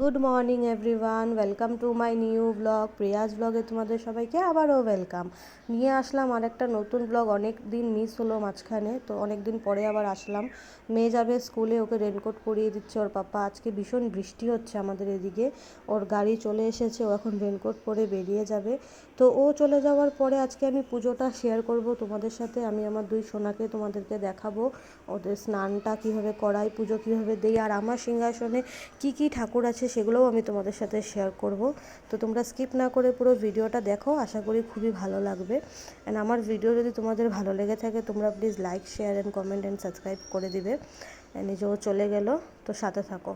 Good morning everyone welcome to my new blog Priya's ব্লগে তোমাদের সবাইকে আবারও ওয়েলকাম নিয়ে আসলাম আর একটা নতুন ব্লগ অনেক দিন মিস হলো মাঝখানে, তো অনেক দিন পরে আবার আসলাম। মেয়ে যাবে স্কুলে, ওকে রেনকোট পরিয়ে দিচ্ছে ওর পাপা। আজকে ভীষণ বৃষ্টি হচ্ছে আমাদের এদিকে। ওর গাড়ি চলে এসেছে, ও এখন রেনকোট পরে বেরিয়ে যাবে। তো ও চলে যাওয়ার পরে আজকে আমি পুজোটা শেয়ার করব তোমাদের সাথে। আমি আমার দুই সোনাকে তোমাদেরকে দেখাবো, ওদের স্নানটা কীভাবে করাই, পুজো কীভাবে দিই, আর আমার সিংহাসনে কি কি ঠাকুর আছে সেগুলোও আমি তোমাদের সাথে শেয়ার করব। তো তোমরা স্কিপ না করে পুরো ভিডিওটা দেখো, আশা করি খুবই ভালো লাগবে। অ্যান্ড আমার ভিডিও যদি তোমাদের ভালো লেগে থাকে, তোমরা please like share and comment and subscribe করে দিবে। নিজেও চলে গেল, তো সাথে থাকো।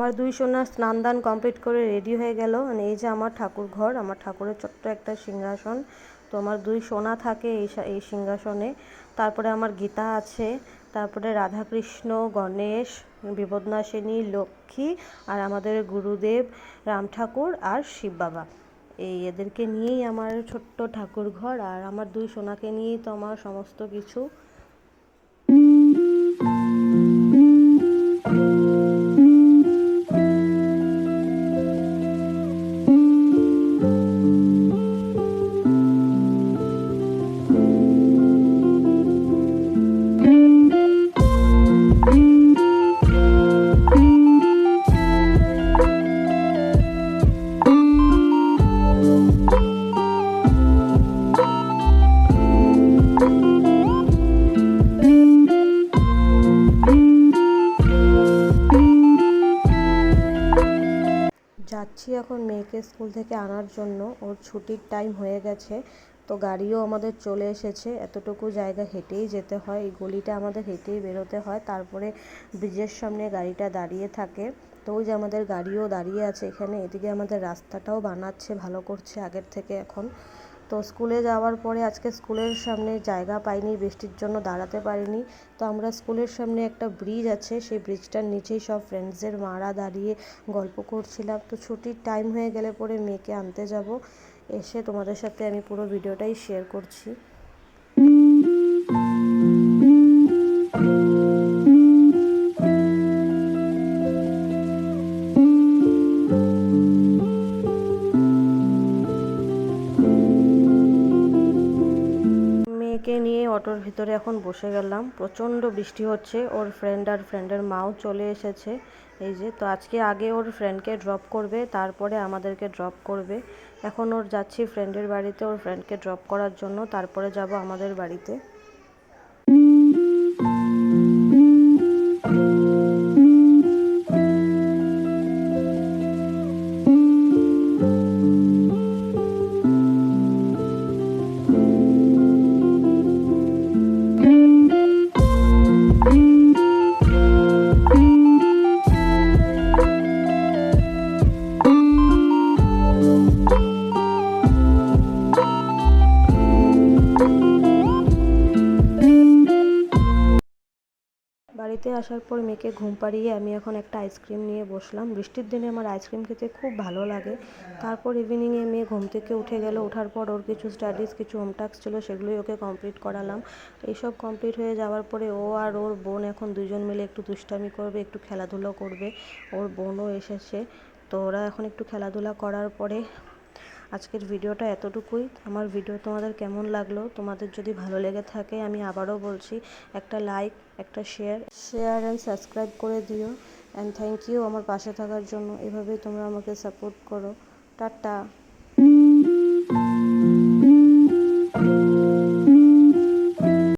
আমার দুই সোনা স্নান দান কমপ্লিট করে রেডি হয়ে গেল। মানে এই যে আমার ঠাকুর ঘর, আমার ঠাকুরের ছোট্ট একটা সিংহাসন। তো আমার দুই সোনা থাকে এই এই সিংহাসনে। তারপরে আমার গীতা আছে, তারপরে রাধাকৃষ্ণ, গণেশ বিপদনাশিনী লক্ষ্মী আর আমাদের গুরুদেব, রাম ঠাকুর আর শিব বাবা। এই এদেরকে নিয়েই আমার ছোট্ট ঠাকুর ঘর আর আমার দুই সোনাকে নিয়েই তো আমার সমস্ত কিছু। এখন মেয়েকে স্কুল থেকে আনার জন্য। ওর ছুটির টাইম হয়ে গেছে, তো গাড়িও আমাদের চলে এসেছে। এতটুকু জায়গা হেঁটেই যেতে হয়, এই গলিটা আমাদের হেঁটেই বেরোতে হয়। তারপরে ব্রিজের সামনে গাড়িটা দাঁড়িয়ে থাকে। তো ওই যে আমাদের গাড়িও দাঁড়িয়ে আছে এখানে। এদিকে আমাদের রাস্তাটাও বানাচ্ছে, ভালো করছে আগের থেকে এখন। তো স্কুলে যাওয়ার পরে আজকে স্কুলের সামনে জায়গা পাইনি, বৃষ্টির জন্য দাঁড়াতে পারিনি। তো আমরা স্কুলের সামনে একটা ব্রিজ আছে, সেই ব্রিজটার নিচেই সব ফ্রেন্ডসদের মারা দাঁড়িয়ে গল্প করছিলাম। তো ছুটির টাইম হয়ে গেলে পরে মেয়েকে আনতে যাব। এসে তোমাদের সাথে আমি পুরো ভিডিওটাই শেয়ার করছি। ভিতরে এখন বসে গেলাম। প্রচণ্ড বৃষ্টি হচ্ছে। ওর ফ্রেন্ড আর ফ্রেন্ডের মাও চলে এসেছে। এই যে, তো আজকে আগে ওর ফ্রেন্ডকে ড্রপ করবে, তারপরে আমাদেরকে ড্রপ করবে। এখন ওর যাচ্ছি ফ্রেন্ডের বাড়িতে, ওর ফ্রেন্ডকে ড্রপ করার জন্য। তারপরে যাব আমাদের বাড়িতে। আসার পর মেয়েকে ঘুম পাড়িয়ে আমি এখন একটা আইসক্রিম নিয়ে বসলাম। বৃষ্টির দিনে আমার আইসক্রিম খেতে খুব ভালো লাগে। তারপর ইভিনিংয়ে মেয়ে ঘুম থেকে উঠে গেল। ওঠার পর ওর কিছু স্টাডিজ কিছু হোমটাস্ক ছিল, সেগুলোই ওকে কমপ্লিট করালাম। এইসব কমপ্লিট হয়ে যাওয়ার পরে ও আর ওর বোন এখন দুজন মিলে একটু দুষ্টামি করবে, একটু খেলাধুলো করবে। ওর বোনও এসেছে। তো ওরা এখন একটু খেলাধুলা করার পরে আজকের ভিডিওটা এতটুকুই। আমার ভিডিও তোমাদের কেমন লাগল, তোমাদের যদি ভালো লেগে থাকে, আমি আবারও বলছি, একটা লাইক একটা শেয়ার শেয়ার অ্যান্ড সাবস্ক্রাইব করে দিও। অ্যান্ড থ্যাংক ইউ আমার পাশে থাকার জন্য। এভাবেই তোমরা আমাকে সাপোর্ট করো। টাটা।